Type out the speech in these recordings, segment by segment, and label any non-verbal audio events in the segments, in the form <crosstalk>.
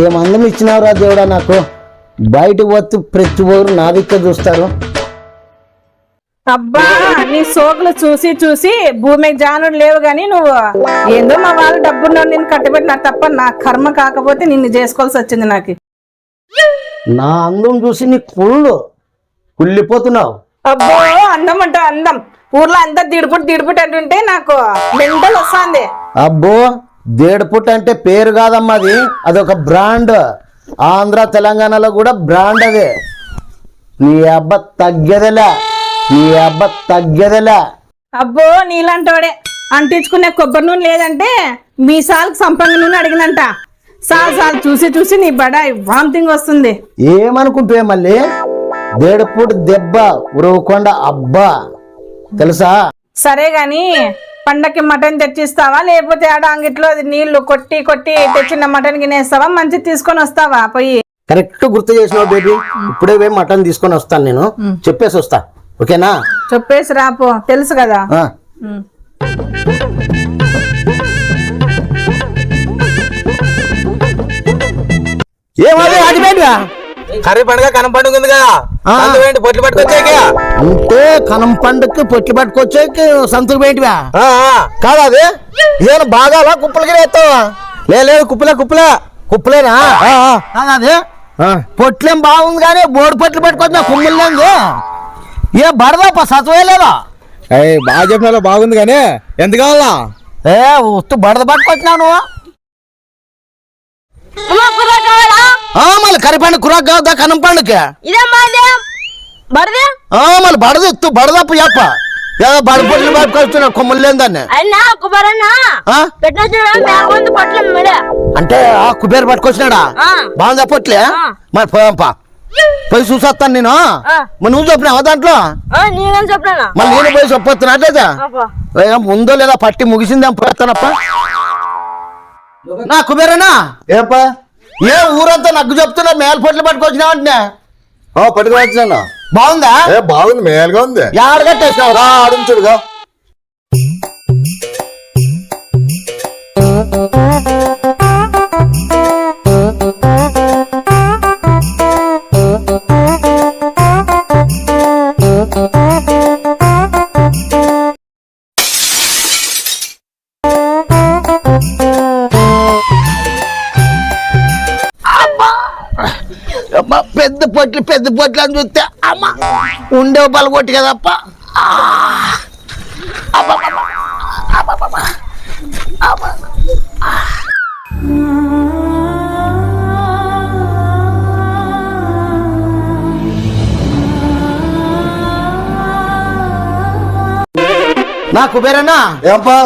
ఇచ్చినావురా దేవుడా నాకు? బయట వత్తు ప్రతి ఒక్కరు నా దిక్కు చూస్తారు. అబ్బా నీ సోకులు చూసి చూసి భూమి జానుడు లేవు గాని నువ్వు ఏందో మా వాళ్ళు డబ్బున్న నిన్ను కట్టబెట్టినా తప్ప నా కర్మ కాకపోతే నిన్ను చేసుకోవాల్సి వచ్చింది నాకు. నా అందం చూసి నీ కుళ్ళు కుళ్ళిపోతున్నావు. అబ్బో అందం అంట అందం. ఊర్లో అంతా దిడుపుట్ దిడుపుట్ అంటుంటే నాకు మెంటల్ వస్తుంది. అబ్బో దేడుపుట్ అంటే పేరు కాదమ్మా అది. అదొక బ్రాండ్. ఆంధ్ర తెలంగాణలో కూడా బ్రాండ్ అదే. నీ అబ్బ తగ్గేదిలే. నీ అబ్బ తగ్గేదిలే. అబ్బో నీలాంటోడే. అంటించుకునే కొబ్బరి నూనె లేదంటే మీ సాలకు సంపంగ నూనె అడిగిందంట. సాల్ సాల్ చూసి చూసి నీ బడాయి వామిటింగ్ వస్తుంది. ఏమనుకుంటువే మళ్ళీ? దేడుపుట్ దెబ్బ ఉరవకొండ అబ్బా. తెలుసా? సరే గాని పండక్కి మటన్ తెచ్చిస్తావా? లేకపోతే ఆడ అంగిట్లో అది నీళ్ళు కొట్టి కొట్టి తెచ్చిన మటన్ గినేస్తావా? మంచి తీసుకొని వస్తావా పోయి? కరెక్ట్ గుర్తు చేసినావు బేబీ. ఇప్పుడే పోయి మటన్ తీసుకొని వస్తాను నేను. చెప్పేసి వస్తా. ఓకేనా? చెప్పేసి రాపో తెలుసు కదా? ఆ. ఉమ్. ఏమది అడిపోయిందిగా కర్రీ పండుగ కనం పండుగ ఉంది కదా ఆ. అందులో ఏంటి? పొట్లు పట్టుకొచ్చాక. అంటే కనం పండుగకి పొట్టి పట్టుకొచ్చేకి సంతకు పోయింటివా? కాదు అది? ఇదేనా బాగా కుప్పలకి లే లేదు కుప్పలే కుప్పలే. కుప్పలేనా? కాదు అది? పొట్లేం బాగుంది కానీ బోడు పొట్లు పట్టుకొచ్చిన కుమ్మిలేదు ఏ బడదప్ప సత్వే లేదా ఏయ్ బాగా చెప్పిన బాగుంది కానీ. ఎంత కావాలా? ఏ ఉత్తు బడద పట్టుకొచ్చినావు ఆ, మళ్ళీ కర్రీ పండుగ కురాకు కావద్దా కనం పండుగ ఇదే బరదే మళ్ళీ బడదు ఎత్తు బడదప్ప చెప్ప ఏదో బడ పొట్లు పట్టుకొచ్చిన కుమ్మలేని దాన్ని. అన్నా కుబరన్నా? ఆ? పెట్టిన చూడ మేమంది పట్ల మెడ అంటే ఆ కుబేరు పట్టుకొచ్చినాడా? ఆ. బాగుంది పొట్లే? ఆ. మరి పోయాంపా పోయి చూసొస్తాను నేను. మరి నువ్వు చెప్పినావా దాంట్లో? మళ్ళీ నేను పోయి చెప్పొస్తున్నా అట్లేదా ఏం ఉందో లేదా పట్టి ముగిసిందేం పోతానప్ప నా కుబేరేనా? ఏపా? ఏ ఊరంతా నగ్గు చెప్తున్నా మేల పొట్లు పట్టుకొచ్చినావంటే పట్టుకుని బాగుందా? ఏ బాగుంది మేలుగా ఉంది. యాడ కట్టేసినావు రా ఆడించుడుగా. పెద్ద పొట్లు పెద్ద పొట్లు అని చూస్తే అమ్మ ఉండే పలు కొట్టి కదప్ప. నా కుబేరన్నా? ఏంపా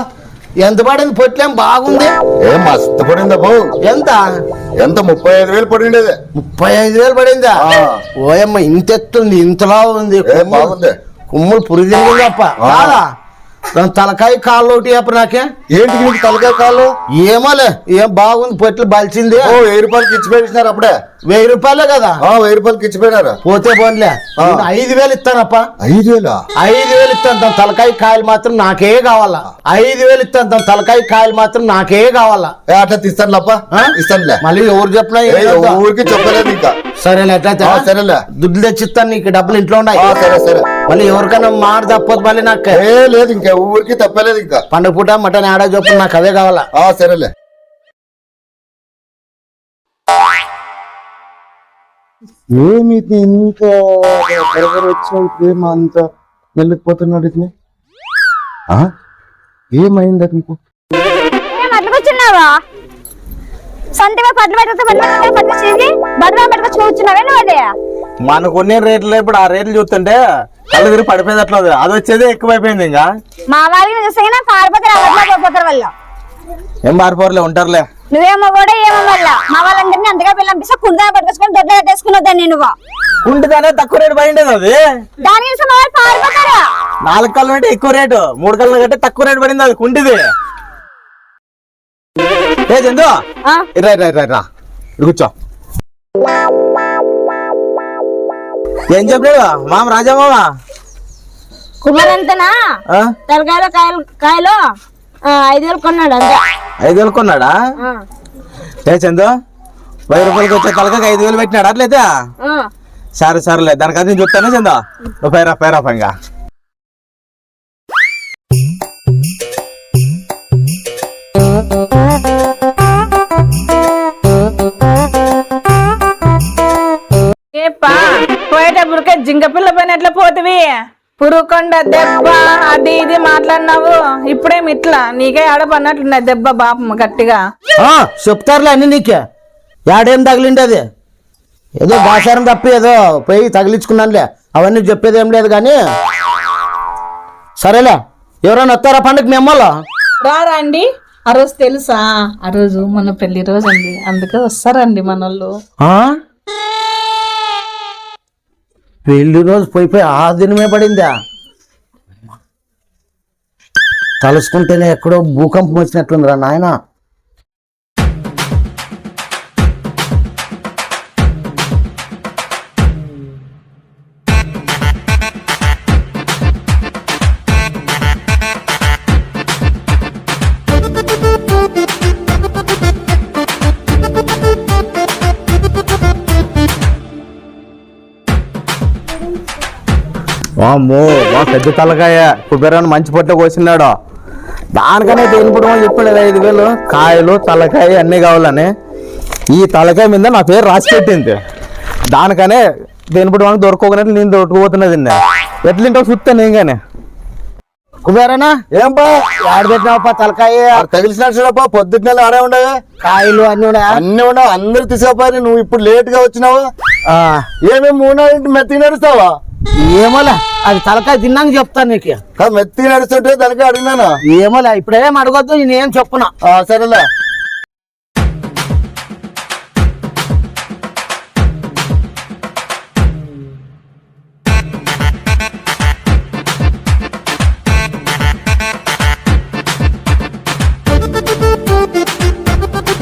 ఎంత పడింది పొట్లేం? బాగుంది. ఏ మస్తు పడిందా బో ఎంత? ఎంత? ముప్పై ఐదు వేలు పడిండేది. ముప్పై ఐదు వేలు పడిందా. ఓయమ్మ ఇంత ఎత్తుంది ఇంతలా ఉంది. బాగుంది. కొమ్ములు పురిదింది తప్ప. కాదా? దాని తలకాయ కాళ్ళు ఒకటి చెప్ప నాకే? ఏంటి నీకు తలకాయ కాళ్ళు? ఏమోలే ఏం బాగుంది పొట్లు బలిచింది. ఓ వెయ్యి రూపాయలకి ఇచ్చిపోయినారు అప్పుడే. వెయ్యి రూపాయలే కదా? ఆ వెయ్యి రూపాయలకి ఇచ్చిపోయినారు పోతే పోన్లే ఐదు వేలు ఇస్తానప్ప. ఐదు వేలా? ఐదు వేలు ఇస్తాను దాని తలకాయ కాయలు మాత్రం నాకే కావాలా. ఐదు వేలు ఇస్తాను దాని తలకాయ కాయలు మాత్రం నాకే కావాలా. అట్లా తీస్తానులేప్ప ఆ? ఇస్తానులే. మళ్ళీ ఎవరు చెప్పినా? ఊరికి చెప్పలేదు ఇంకా. సరేలే ఎట్లయితే ఆ, సరేలే. దుడ్లు తెచ్చిస్తాను నీకు డబ్బులు ఇంట్లో ఉన్నాయి. ఆ, సరే సరే. మళ్ళీ ఎవరికైనా మాట తప్పదు మళ్ళీ నాకు. ఏ లేదు ఇంకా ఊరికి తప్పలేదు ఇంకా. పండుగ పూట మటన్ ఆడా చెప్పు నాకు అవే కావాలా? ఆ సరేలే. ఏమి ఇంత ప్రేమ అంత వెళ్ళిపోతున్నాడు ఆ? ఏమైంది నీకు? అట్లా కూర్చున్నావా? సంతగా పట్ల నువ్వు అదే? మనకున్న రేట్లు ఇప్పుడు ఆ రేట్లు చూస్తుంటే కళ్ళు తిరిగి పడిపోయింది అట్లా. అది వచ్చేదే ఎక్కువైపోయింది ఇంకా. మా వాళ్ళకి చూస్తే పారిపోతారు పోతారు వాళ్ళు. ఏం మారిపోర్లే ఉంటారులే. నువ్వేమో కూడా ఏమో వల్ల. మా వాళ్ళందరినీ అంతగా పిల్లంపిస్తే కుందా పట్టుకొని దొడ్డ కట్టేసుకున్నదాన్ని నువ్వు. కుంటిదానే తక్కువ రేటు పడింది అది? దాని పారిపోతారా? నాలుగు కళ్ళు అంటే ఎక్కువ రేటు మూడు కళ్ళు కంటే తక్కువ రేటు పడింది అది కుంటిది ఏ చందు? ఆ? రా రా రా రా. ఇటు కూర్చో. ఏం చెప్పాడు? మామ రాజా మామ? కుమారంతనా? తలకాయలో కాయలు కాయలు ఐదు వేలు కొన్నాడు అంతే. ఐదు వేలు కొన్నాడా. ఏ చందు? వెయ్యి రూపాయలకి వచ్చే తలకకి ఐదు వేలు పెట్టినాడు అట్లయితే? సరే సరేలే. దానికి అది నేను చెప్తాను చందా? నువ్వు పేరా పేరా పంగా ఏప్పా పోయేటప్పటికే జింక పిల్ల పైన ఎట్లా పోతివి? పురుకొండ దెబ్బ అది ఇది మాట్లాడినావు. ఇప్పుడేం ఇట్లా నీకే ఆడపడినట్లున్నాయి దెబ్బ బాపమ్మ గట్టిగా. ఆ, చెప్తారులే అన్ని నీకే. యాడేం తగిలిండి అది ఏదో దాసారం తప్పి ఏదో పోయి తగిలించుకున్నానులే. అవన్నీ చెప్పేది ఏం లేదు కానీ. సరేలే. ఎవరైనా వస్తారా పండుగ మేమల్లో రారా అండి ఆ రోజు తెలుసా? ఆ రోజు మన పెళ్ళి రోజు అండి అందుకే వస్తారండి మన వాళ్ళు పెళ్ళి రోజు పోయి పోయి ఆ దినమే పడిందా? తలుసుకుంటేనే ఎక్కడో భూకంపం వచ్చినట్లుందిరా నాయనా. అమ్మో పెద్ద తలకాయ. కుబేరాన్ని మంచి పొట్ట కోసినాడు? దానికనే దేనిపుడు చెప్పాడు ఐదు వేలు. కాయలు తలకాయ అన్నీ కావాలని. ఈ తలకాయ మీద నా పేరు రాసి పెట్టింది. దానికనే దేనిపుడు వాళ్ళకి దొరకకున్నట్లు నేను దొరకపోతున్నది ఎట్లింటో చూస్తాను నేను కానీ కుబేరనా? ఏం బా ఆడ పెట్టినావప్ప తలకాయ? తగిలిసినట్టు పొద్దున్న ఆడే ఉండగా కాయలు అన్ని ఉన్నాయా? అన్ని ఉండవు అందరు తీసుకుపోయి నువ్వు ఇప్పుడు లేట్గా వచ్చినావు. ఆ. ఏమేమి మూడు మెత్తికి నడుస్తావా? ఏమోలే అది తలకాయ తిన్నాక చెప్తాను నీకు. కాదు మెత్తికి నడుస్తుంటే దానికి అడిగినాను? ఏమోలే ఇప్పుడేం అడగొద్దు నేనేం చెప్పునా? సరేలే.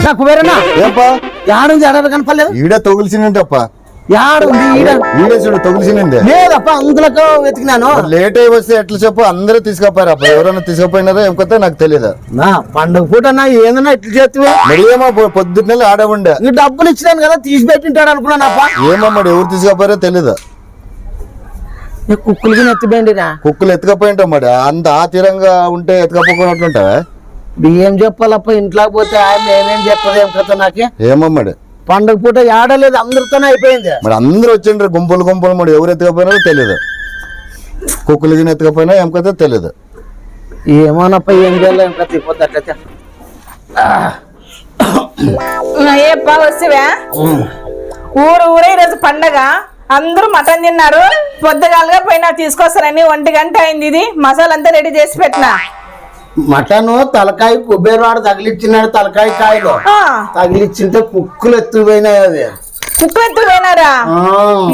నా కుబేరనా ఏంపా? ఎడ కనపడలేదు? ఈడ తొగిలిసినంటప్ప యాడుంది ఈడ? ఈడ చూడు తొగిలిసినండి లేదప్ప అందులో వెతికినాను. లేట్ అయి వస్తే ఎట్లా చెప్పు? అందరూ తీసుకుపోయారు అప్ప ఎవరైనా తీసుకుపోయినారో ఏం కొత్త నాకు తెలియదు నా పండుగ పూట నా ఏందన్నా ఇట్లా చేతివే? మరి ఏమో పొ- పొద్దున్నే ఆడే ఉండే ఈ డబ్బులు ఇచ్చినాను కదా తీసి పెట్టింటాడు ఏమో ఎవరు తీసుకుపోయారో కుక్కులకి కుక్కలు ఎత్తుకపోయింటాం మరి. అంత ఆ తీరంగా ఉంటే ఎత్తుకపోయినట్లుంటావా ఏం చెప్పాలప్ప ఇంట్లో పోతే ఆయన నేనేం చెప్పదు ఏం కథ నాకే? ఏమో మరి? పండుగ పూట ఆడలేదు అందరితోనే అయిపోయింది. మరి అందరూ వచ్చిండ్రు గుంపులు గుంపులు మరి ఎవరు ఎత్తుకపోయినారో తెలియదు కుక్కలు గిన్నె ఎత్తుకపోయినా ఏం తెలియదు ఏమోనప్ప ఏం చేయాలి ఏం కథ అట్లయితే వస్తువా? ఊరు ఊరే ఈరోజు పండగ. అందరూ మటన్ తిన్నారు. పొద్దుగాలుగా పోయినా తీసుకొస్తారని ఒంటి గంట అయింది ఇది. మసాలా అంతా రెడీ చేసి పెట్టినా. మటన్ తలకాయ కుబేరాడు తగిలిచ్చినాడు తలకాయ కాయలు. తగిలిచ్చింటే కుక్కులు ఎత్తుపోయినాయి అది కుక్కలు ఎత్తు పోయినారా ఆ.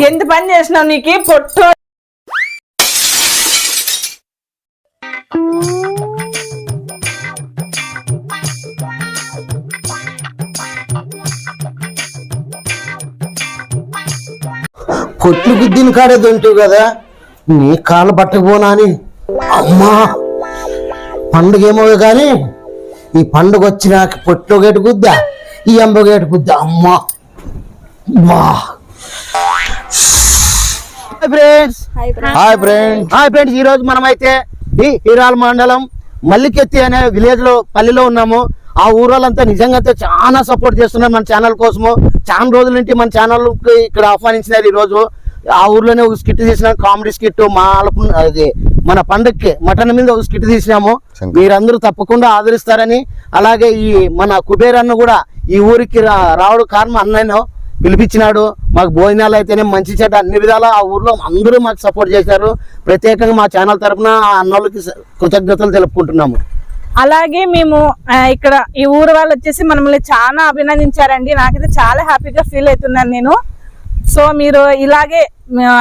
ఎంత పని చేసినావు నీకు? పొట్టు. కొట్లు గుద్దిన కాడే తింటావు కదా. నీ కాళ్ళు పట్టకపోనా అని? అమ్మా! పండుగ ఏమో కానీ ఈ పండుగ వచ్చినాక పొట్టు గేటు గుద్దా ఈ ఎంబ గేటు గుద్దా. అమ్మా! వా friends hi friend hi friends ఈ రోజు మనమైతే ఈ హీరాల మండలం మల్లికెత్తి అనే విలేజ్లో పల్లెలో ఉన్నాము. ఆ ఊరోళ్ళంతా నిజంగా అయితే చాలా సపోర్ట్ చేస్తున్నారు మన ఛానల్ కోసము. చాలా రోజుల నుంచి మన ఛానల్ ఇక్కడ ఆహ్వానించినారు ఈ రోజు ఆ ఊర్లోనే ఒక స్కిట్ తీసిన కామెడీ స్కిట్ మా ఆలపు- అది మన పండక్కి మటన్ మీద ఒక స్కిట్ తీసినాము. మీరందరూ తప్పకుండా ఆదరిస్తారని అలాగే ఈ మన కుబేర్ అన్న కూడా ఈ ఊరికి రా- రావడం కారణం అన్నయ్య పిలిపించినాడు. మాకు భోజనాలు అయితేనే మంచి చెడ్డ. అన్ని విధాలా ఆ ఊర్లో అందరూ మాకు సపోర్ట్ చేశారు. ప్రత్యేకంగా మా ఛానల్ తరపున ఆ అన్నోళ్ళకి కృతజ్ఞతలు తెలుపుకుంటున్నాము. అలాగే మేము ఇక్కడ ఈ ఊరు వాళ్ళు వచ్చేసి మనల్ని చాలా అభినందించారండి. నాకైతే చాలా హ్యాపీగా ఫీల్ అవుతున్నాను నేను. సో మీరు ఇలాగే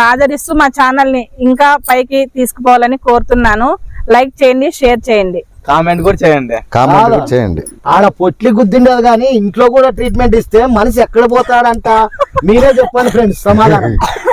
ఆదరిస్తూ మా ఛానల్ని ఇంకా పైకి తీసుకుపోవాలని కోరుతున్నాను. లైక్ చేయండి షేర్ చేయండి. కామెంట్ కూడా చేయండి. కామెంట్ కూడా చేయండి. ఆడ పొట్లి గుద్దిండదు కానీ ఇంట్లో కూడా ట్రీట్మెంట్ ఇస్తే మనిషి ఎక్కడ పోతాడంట? మీరే చెప్పండి ఫ్రెండ్స్. సమాధానం. <laughs>